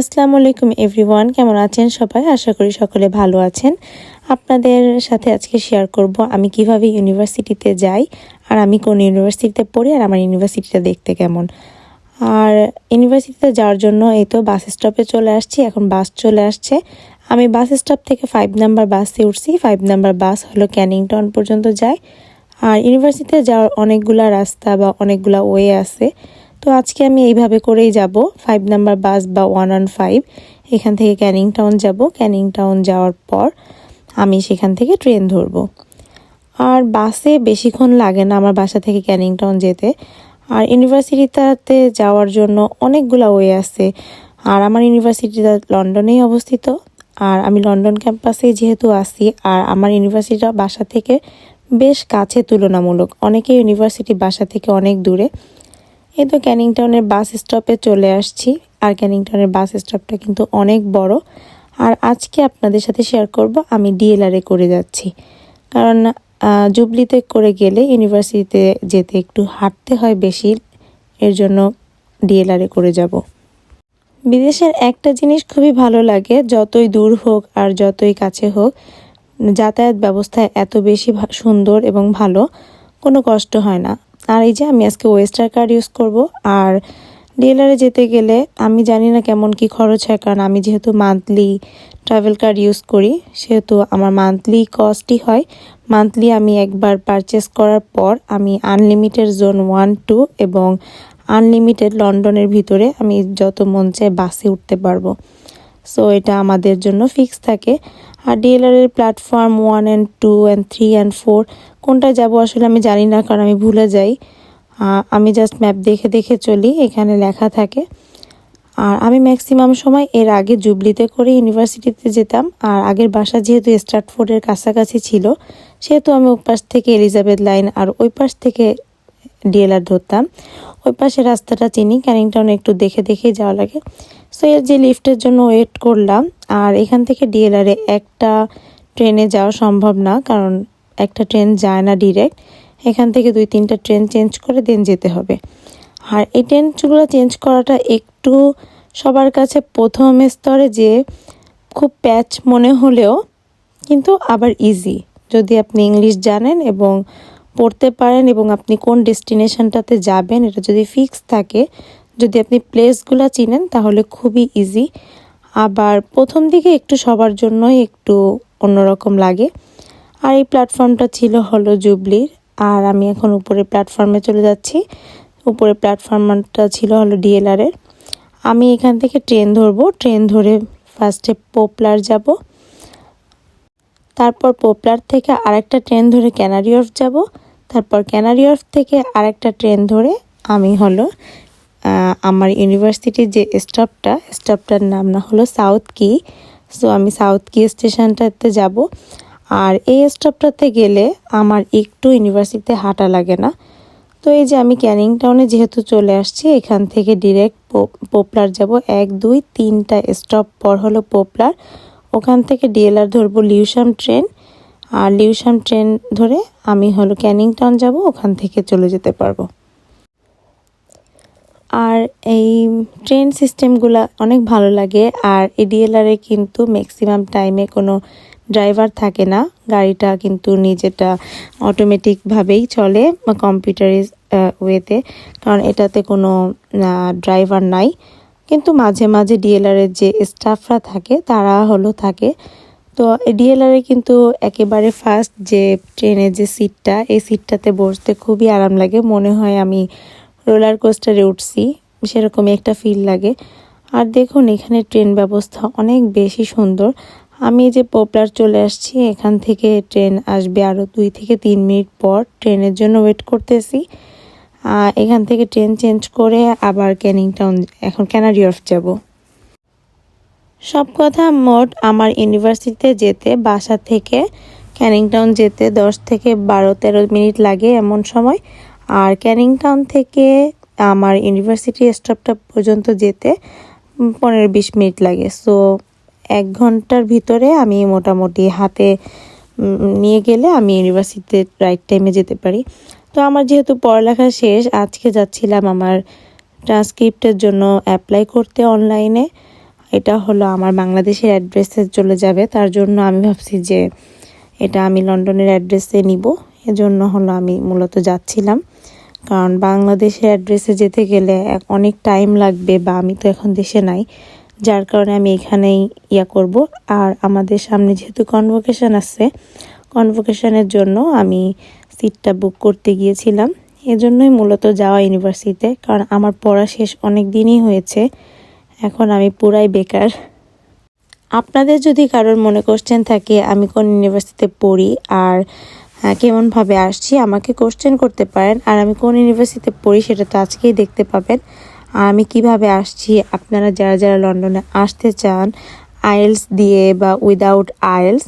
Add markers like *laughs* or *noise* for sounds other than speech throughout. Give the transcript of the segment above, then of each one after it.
আসসালামু আলাইকুম এভরিওয়ান, কেমন আছেন সবাই? আশা করি সকলে ভালো আছেন। আপনাদের সাথে আজকে শেয়ার করব আমি কীভাবে ইউনিভার্সিটিতে যাই আর আমি কোন ইউনিভার্সিটিতে পড়ি আর আমার ইউনিভার্সিটিটা দেখতে কেমন। আর ইউনিভার্সিটিতে যাওয়ার জন্য এই তো বাস স্টপে চলে আসছি, এখন বাস চলে আসছে। আমি বাস স্টপ থেকে ফাইভ নাম্বার বাসে উঠছি ফাইভ নাম্বার বাস হলো ক্যানিংটন পর্যন্ত যায় আর ইউনিভার্সিটিতে যাওয়ার অনেকগুলা রাস্তা বা অনেকগুলা ওয়ে আছে। তো আজকে আমি এইভাবে করেই যাব। ফাইভ নাম্বার বাস বা ওয়ান ওয়ান ফাইভ এখান থেকে ক্যানিং টাউন যাব। ক্যানিং টাউন যাওয়ার পর আমি সেখান থেকে ট্রেন ধরবো। আর বাসে বেশিক্ষণ লাগে না আমার বাসা থেকে ক্যানিং টাউন যেতে। আর ইউনিভার্সিটিতে যাওয়ার জন্য অনেকগুলো ওয়ে আছে। আর আমার ইউনিভার্সিটিটা লন্ডনেই অবস্থিত। আর আমি লন্ডন ক্যাম্পাসে যেহেতু আসি আর আমার ইউনিভার্সিটিটা বাসা থেকে বেশ কাছে তুলনামূলক। অনেকে ইউনিভার্সিটি বাসা থেকে অনেক দূরে। এই তো ক্যানিং টাউনের বাস স্টপে চলে আসছি। আর ক্যানিং টাউনের বাস স্টপটা কিন্তু অনেক বড়। আর আজকে আপনাদের সাথে শেয়ার করব আমি ডিএলআরে করে যাচ্ছি। কারণ জুবলিতে করে গেলে ইউনিভার্সিটিতে যেতে একটু হাঁটতে হয় বেশি। এর জন্য ডিএলআরে করে যাব। বিদেশের একটা জিনিস খুবই ভালো লাগে, যতই দূর হোক আর যতই কাছে হোক, যাতায়াত ব্যবস্থা এত বেশি সুন্দর এবং ভালো, কোনো কষ্ট হয় না। আর এই যে আমি আজকে ওয়েস্টার কার্ড ইউজ করব। আর ডিএলআরে যেতে গেলে আমি জানি না কেমন কি খরচ হয়, কারণ আমি যেহেতু মান্থলি ট্রাভেল কার্ড ইউজ করি, সেহেতু আমার মান্থলি কস্টই হয়। মান্থলি আমি একবার পারচেস করার পর আমি আনলিমিটেড জোন ওয়ান টু এবং আনলিমিটেড লন্ডনের ভিতরে আমি যত মন চায় বাসে উঠতে পারব। সো এটা আমাদের জন্য ফিক্স থাকে। আর ডিএলআরের platform one and two and three and four কোনটা যাব আসলে আমি জানি না, কারণ আমি ভুলে যাই। আমি জাস্ট ম্যাপ দেখে দেখে চলি, এখানে লেখা থাকে। আর আমি ম্যাক্সিমাম সময় এর আগে জুবলিতে করে ইউনিভার্সিটিতে যেতাম, আর আগের বাসা যেহেতু স্টার্টফোর্ডের কাছাকাছি ছিল, সেহেতু আমি ওই পাশ থেকে এলিজাবেথ লাইন আর ওই পাশ থেকে ডিএলআর ধরতাম। ওই পাশে রাস্তাটা চিনি, ক্যানিংটাউনে একটু দেখে দেখে যাওয়া লাগে। সো এর যে লিফটের জন্য ওয়েট করলাম, আর এখান থেকে ডিএলআরে একটা ট্রেনে যাওয়া সম্ভব না, কারণ একটা ট্রেন যায় না ডিরেক্ট এখান থেকে দুই তিনটা ট্রেন চেঞ্জ করে দেন যেতে হবে। আর এই ট্রেনগুলো চেঞ্জ করাটা একটু সবার কাছে প্রথম স্তরে যে খুব প্যাচ মনে হলেও কিন্তু আবার ইজি যদি আপনি ইংলিশ জানেন এবং পড়তে পারেন এবং আপনি কোন ডেস্টিনেশনটাতে যাবেন, এটা যদি ফিক্স থাকে যদি আপনি প্লেসগুলো চিনেন, তাহলে খুবই ইজি আবার প্রথম দিকে একটু সবার জন্যই একটু অন্যরকম লাগে। আর এই প্ল্যাটফর্মটা ছিল হলো জুবলির আর আমি এখন উপরে প্ল্যাটফর্মে চলে যাচ্ছি। উপরে প্ল্যাটফর্মটা ছিল হলো ডিএলআরের আমি এখান থেকে ট্রেন ধরবো। ট্রেন ধরে ফার্স্টে পোপলার যাব। তারপর পোপলার থেকে আরেকটা ট্রেন ধরে ক্যানারি অফ যাব। তারপর ক্যানারি অফ থেকে আরেকটা ট্রেন ধরে আমি হলো আমার ইউনিভার্সিটির যে স্টপটা স্টপটার নাম না, হলো সাউথ কি সো আমি সাউথ কি স্টেশনটাতে যাব। আর এই স্টপটাতে গেলে আমার একটু ইউনিভার্সিটিতে হাঁটা লাগে না। তো এই যে আমি ক্যানিং টাউনে যেহেতু চলে আসছি, এখান থেকে ডিরেক্ট পোপলার যাব। এক, দুই, তিনটা স্টপ পর হলো পোপলার। ওখান থেকে ডিএলআর ধরবো লিউসাম ট্রেন আর লিউসাম ট্রেন ধরে আমি হলো ক্যানিং টাউন যাব, ওখান থেকে চলে যেতে পারব। আর এই ট্রেন সিস্টেমগুলো অনেক ভালো লাগে। আর এডিএলআরে কিন্তু ম্যাক্সিমাম টাইমে কোনো ড্রাইভার থাকে না। গাড়িটা কিন্তু নিজেটা অটোমেটিকভাবেই চলে কম্পিউটারিজ ওয়েতে কারণ এটাতে কোনো ড্রাইভার নাই। কিন্তু মাঝে মাঝে ডিএলআরের যে স্টাফরা থাকে, তারা হলো থাকে। তো ডিএলআরে কিন্তু একেবারে ফার্স্ট যে ট্রেনের যে সিটটা এই সিটটাতে বসতে খুবই আরাম লাগে। মনে হয় আমি রোলার কোস্টারে উঠছি, সেরকমই একটা ফিল লাগে। আর দেখুন, এখানে ট্রেন ব্যবস্থা অনেক বেশি সুন্দর। আমি যে পপলার চলে আসছি, এখান থেকে ট্রেন আসবে আরও দুই থেকে তিন মিনিট পর। ট্রেনের জন্য ওয়েট করতেছি। এখান থেকে ট্রেন চেঞ্জ করে আবার ক্যানিং টাউন এখন ক্যানারি অফ যাব। সব কথা মোট আমার ইউনিভার্সিটিতে যেতে, বাসা থেকে ক্যানিং টাউন যেতে দশ থেকে বারো তেরো মিনিট লাগে এমন সময়। আর ক্যানিং টাউন থেকে আমার ইউনিভার্সিটি স্টপটা পর্যন্ত যেতে পনেরো বিশ মিনিট লাগে। সো এক ঘণ্টার ভিতরে আমি মোটামুটি হাতে নিয়ে গেলে আমি ইউনিভার্সিটিতে রাইট টাইমে যেতে পারি। তো আমার যেহেতু পড়ালেখা শেষ, আজকে যাচ্ছিলাম আমার ট্রান্সক্রিপ্টের জন্য অ্যাপ্লাই করতে অনলাইনে। এটা হলো আমার বাংলাদেশের অ্যাড্রেসে চলে যাবে, তার জন্য আমি ভাবছি যে এটা আমি লন্ডনের অ্যাড্রেসে নিব। এজন্য হলো আমি মূলত যাচ্ছিলাম। কারণ বাংলাদেশের অ্যাড্রেসে যেতে গেলে অনেক টাইম লাগবে বা আমি তো এখন দেশে নাই। যার কারণে আমি এখানেই ইয়া করব। আর আমাদের সামনে যেহেতু কনভোকেশন আছে কনভোকেশনের জন্য আমি সিটটা বুক করতে গিয়েছিলাম। এজন্যই মূলত যাওয়া ইউনিভার্সিটিতে কারণ আমার পড়া শেষ অনেক দিনই হয়েছে। এখন আমি পুরাই বেকার। আপনাদের যদি কারোর মনে কোশ্চেন থাকে, আমি কোন ইউনিভার্সিটিতে পড়ি, আর কেমনভাবে আসছি, আমাকে কোশ্চেন করতে পারেন, আর আমি কোন ইউনিভার্সিটিতে পড়ি সেটা তো আজকেই দেখতে পাবেন। আর আমি কীভাবে আসছি, আপনারা যারা যারা লন্ডনে আসতে চান আইএলস দিয়ে বা উইদাউট আইএলস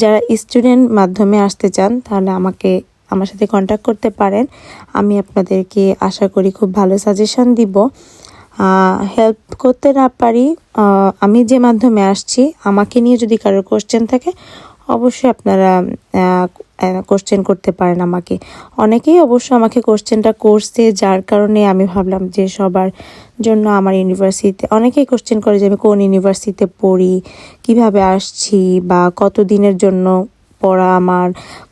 যারা স্টুডেন্ট মাধ্যমে আসতে চান, তাহলে আমাকে, আমার সাথে কন্ট্যাক্ট করতে পারেন। আমি আপনাদেরকে আশা করি খুব ভালো সাজেশন দিব। হেল্প করতে না পারি আমি যে মাধ্যমে আসছি, আমাকে নিয়ে যদি কারোর কোশ্চেন থাকে, অবশ্যই আপনারা কোশ্চেন করতে পারেন আমাকে। অনেকেই অবশ্য আমাকে কোশ্চেনটা করছে, যার কারণে আমি ভাবলাম যে সবার জন্য আমার ইউনিভার্সিটিতে অনেকেই কোশ্চেন করে যে আমি কোন ইউনিভার্সিটিতে পড়ি, কীভাবে আসছি বা কত দিনের জন্য পড়া আমার,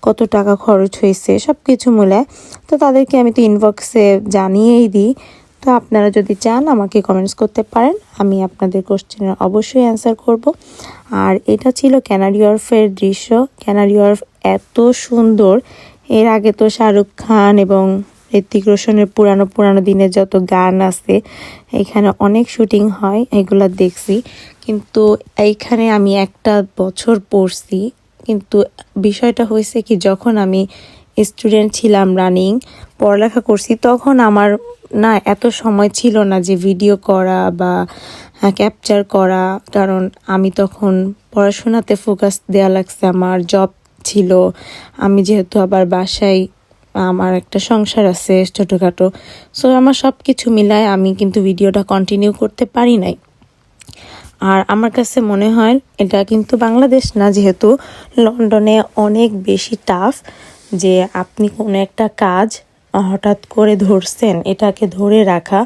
কত টাকা খরচ হয়েছে সব কিছু মিলে তো তাদেরকে আমি তো ইনবক্সে জানিয়েই দিই। তো আপনারা যদি চান আমাকে কমেন্টস করতে পারেন, আমি আপনাদের কোশ্চেনের অবশ্যই অ্যান্সার করব। আর এটা ছিল ক্যানারি অর্ফের দৃশ্য। ক্যানারি অর্ফ এত সুন্দর। এর আগে তো শাহরুখ খান এবং ঋত্বিক রোশনের পুরানো পুরানো দিনের যত গান আছে, এখানে অনেক শুটিং হয়, এগুলো দেখছি। কিন্তু এইখানে আমি একটা বছর পড়ছি। কিন্তু বিষয়টা হয়েছে কি, যখন আমি স্টুডেন্ট ছিলাম রানিং পড়ালেখা করছি, তখন আমার না এত সময় ছিল না যে ভিডিও করা বা ক্যাপচার করা। কারণ আমি তখন পড়াশোনাতে ফোকাস দেওয়া লাগছে, আমার জব ছিল। আমি যেহেতু আবার বাসায়, আমার একটা সংসার আছে ছোটোখাটো। সো আমার সব কিছু মিলায় আমি কিন্তু ভিডিওটা কন্টিনিউ করতে পারি নাই। আর আমার কাছে মনে হয়, এটা কিন্তু বাংলাদেশ না, যেহেতু লন্ডনে অনেক বেশি টাফ যে আপনি কোনো একটা কাজ হঠাৎ করে ধরছেন, এটাকে ধরে রাখা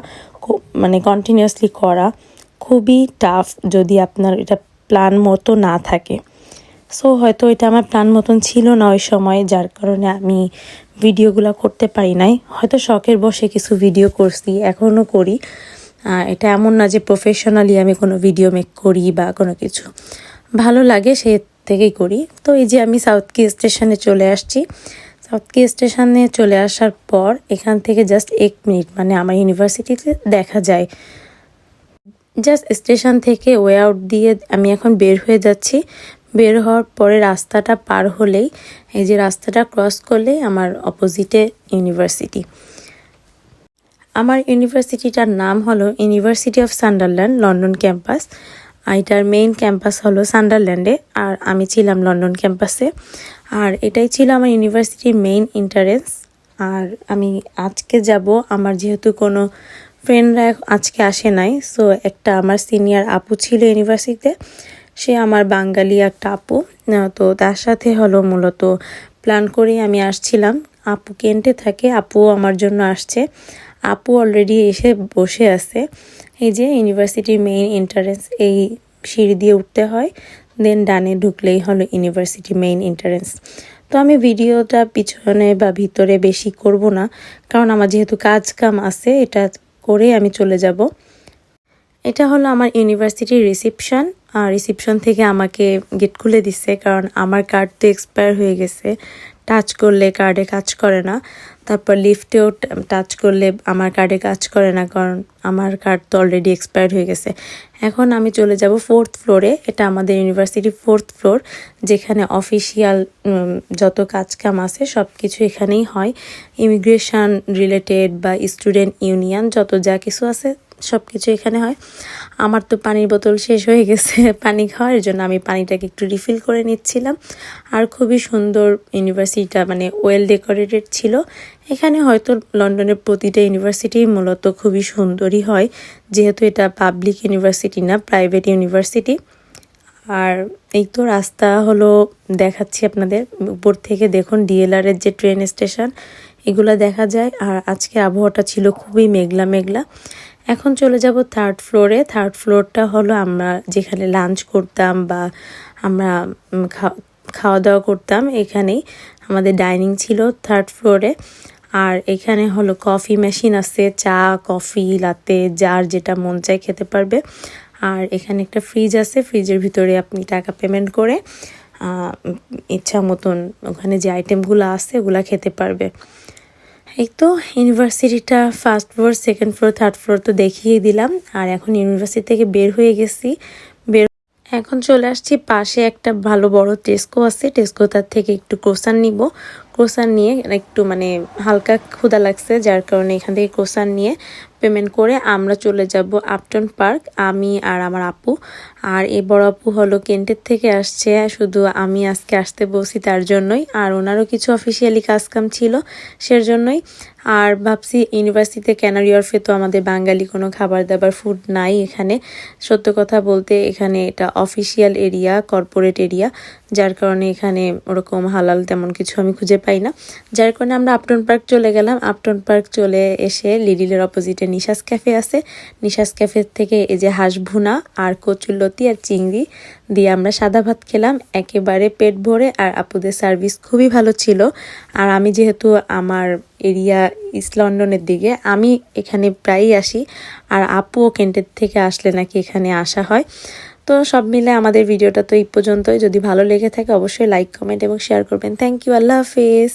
মানে কন্টিনিউয়াসলি করা খুবই টাফ যদি আপনার এটা প্ল্যান মতো না থাকে। সো হয়তো এটা আমার প্ল্যান মতন ছিল না ওই সময়, যার কারণে আমি ভিডিওগুলো করতে পারি নাই। হয়তো শখের বসে কিছু ভিডিও করছি, এখনও করি। এটা এমন না যে প্রফেশনালি আমি কোনো ভিডিও মেক করি বা কোনো কিছু। ভালো লাগে সে থেকেই করি। তো এই যে আমি সাউথ কি স্টেশনে চলে আসছি। সাউথ কি স্টেশনে চলে আসার পর এখান থেকে জাস্ট এক মিনিট মানে আমার ইউনিভার্সিটিতে দেখা যায়। জাস্ট স্টেশন থেকে ওয়ে আউট দিয়ে আমি এখন বের হয়ে যাচ্ছি। বের হওয়ার পরে রাস্তাটা পার হলেই এই যে রাস্তাটা ক্রস করলেই আমার অপোজিটে ইউনিভার্সিটি আমার ইউনিভার্সিটিটার নাম হলো university of Sunderland London campus এটার মেইন ক্যাম্পাস হলো সান্ডারল্যান্ডে আর আমি ছিলাম লন্ডন ক্যাম্পাসে আর এটাই ছিল আমার ইউনিভার্সিটির মেইন ইন্টারেন্স আর আমি আজকে যাব, আমার যেহেতু কোনো ফ্রেন্ডরা আজকে আসে নাই সো একটা আমার সিনিয়র আপু ছিল ইউনিভার্সিটিতে, সে আমার বাঙালি একটা আপু। তো তার সাথে হলো মূলত প্ল্যান করে আমি আসছিলাম। আপু কেন্টে থাকে, আপুও আমার জন্য আসছে। আপু অলরেডি এসে বসে আছে। এই যে ইউনিভার্সিটির মেইন এন্ট্রান্স এই সিঁড়ি দিয়ে উঠতে হয়। দেন ডানে ঢুকলেই হলো ইউনিভার্সিটি মেইন এন্ট্রান্স তো আমি ভিডিওটা পিছনে বা ভিতরে বেশি করব না, কারণ আমার যেহেতু কাজ কাম আছে, এটা করে আমি চলে যাব। এটা হলো আমার ইউনিভার্সিটির রিসিপশন রিসিপশন থেকে আমাকে গেট খুলে দিছে, কারণ আমার কার্ড তো এক্সপায়ার হয়ে গেছে। টাচ করলে কার্ডে কাজ করে না। তারপর লিফটেও টাচ করলে আমার কার্ডে কাজ করে না, কারণ আমার কার্ড তো অলরেডি এক্সপায়ার্ড হয়ে গেছে। এখন আমি চলে যাব ফোর্থ ফ্লোরে এটা আমাদের ইউনিভার্সিটি ফোর্থ ফ্লোর যেখানে অফিসিয়াল যত কাজকাম আছে সব কিছু এখানেই হয়। ইমিগ্রেশন রিলেটেড বা স্টুডেন্ট ইউনিয়ন যত যা কিছু আছে সব কিছু এখানে হয়। আমার তো পানির বোতল শেষ হয়ে গেছে *laughs* পানি খাওয়ার জন্য আমি পানিটাকে একটু রিফিল করে নিচ্ছিলাম। আর খুবই সুন্দর ইউনিভার্সিটিটা মানে ওয়েল ডেকোরেটেড ছিল। এখানে হয়তো লন্ডনের প্রতিটা ইউনিভার্সিটি মূলত খুবই সুন্দরই হয়। যেহেতু এটা পাবলিক ইউনিভার্সিটি না প্রাইভেট ইউনিভার্সিটি আর এই তো রাস্তা হলো, দেখাচ্ছি আপনাদের। উপর থেকে দেখুন ডিএলআরের যে ট্রেন স্টেশন এগুলো দেখা যায়। আর আজকে আবহাওয়াটা ছিল খুবই মেঘলা মেঘলা এখন চলে যাব থার্ড ফ্লোরে থার্ড ফ্লোরটা হলো আমরা যেখানে লাঞ্চ করতাম বা আমরা খাওয়া দাওয়া করতাম, এখানেই আমাদের ডাইনিং ছিল থার্ড ফ্লোরে আর এখানে হলো কফি মেশিন আছে, চা কফি লাতে যার যেটা মন চায় খেতে পারবে। আর এখানে একটা ফ্রিজ আছে ফ্রিজের ভিতরে আপনি টাকা পেমেন্ট করে ইচ্ছা মতন ওখানে যে আইটেমগুলো আছে, ওগুলা খেতে পারবে। এই তো ইউনিভার্সিটিটা first floor second floor third floor তো দেখিয়ে দিলাম। আর এখন ইউনিভার্সিটি থেকে বের হয়ে গেছি। এখন চলে আসছি পাশে একটা ভালো বড় টেস্কো আছে। টেস্কো তার থেকে একটু ক্রোসান নিব। ক্রোসান নিয়ে একটু মানে হালকা ক্ষুদা লাগছে, যার কারণে এখান থেকে ক্রোসান নিয়ে পেমেন্ট করে আমরা চলে যাব আপটন পার্ক আমি আর আমার আপু। আর এই বড় আপু হলো কেন্টের থেকে আসছে, শুধু আমি আজকে আসতে বলছি তার জন্যই। আর ওনারও কিছু অফিসিয়ালি কাজকাম ছিল সের জন্যই আর ভাবছি ইউনিভার্সিটিতে ক্যানারি অর্ফে তো আমাদের বাঙালি কোনো খাবার দাবার ফুড নাই এখানে। সত্য কথা বলতে এখানে এটা অফিসিয়াল এরিয়া কর্পোরেট এরিয়া যার কারণে এখানে ওরকম হালাল তেমন কিছু আমি খুঁজে পাই না। যার কারণে আমরা আপটন পার্ক চলে গেলাম। আপটন পার্ক চলে এসে লিডিলের অপোজিটে নিশাস ক্যাফে আছে। নিশাস ক্যাফে থেকে এই যে হাঁস ভুনা, আর কচুরলতি আর চিংড়ি দিয়ে আমরা সাদা ভাত খেলাম, একেবারে পেট ভরে আর আপুদের সার্ভিস খুবই ভালো ছিল। আর আমি যেহেতু আমার এরিয়া ইস্ট লন্ডনের দিকে, আমি এখানে প্রায়ই আসি। আর আপুও কেন্টের থেকে আসলে নাকি এখানে আসা হয়। তো সব মিলে আমাদের ভিডিওটা তো এই পর্যন্তই। যদি ভালো লেগে থাকে অবশ্যই লাইক কমেন্ট এবং শেয়ার করবেন। থ্যাংক ইউ আল্লাহ হাফিজ।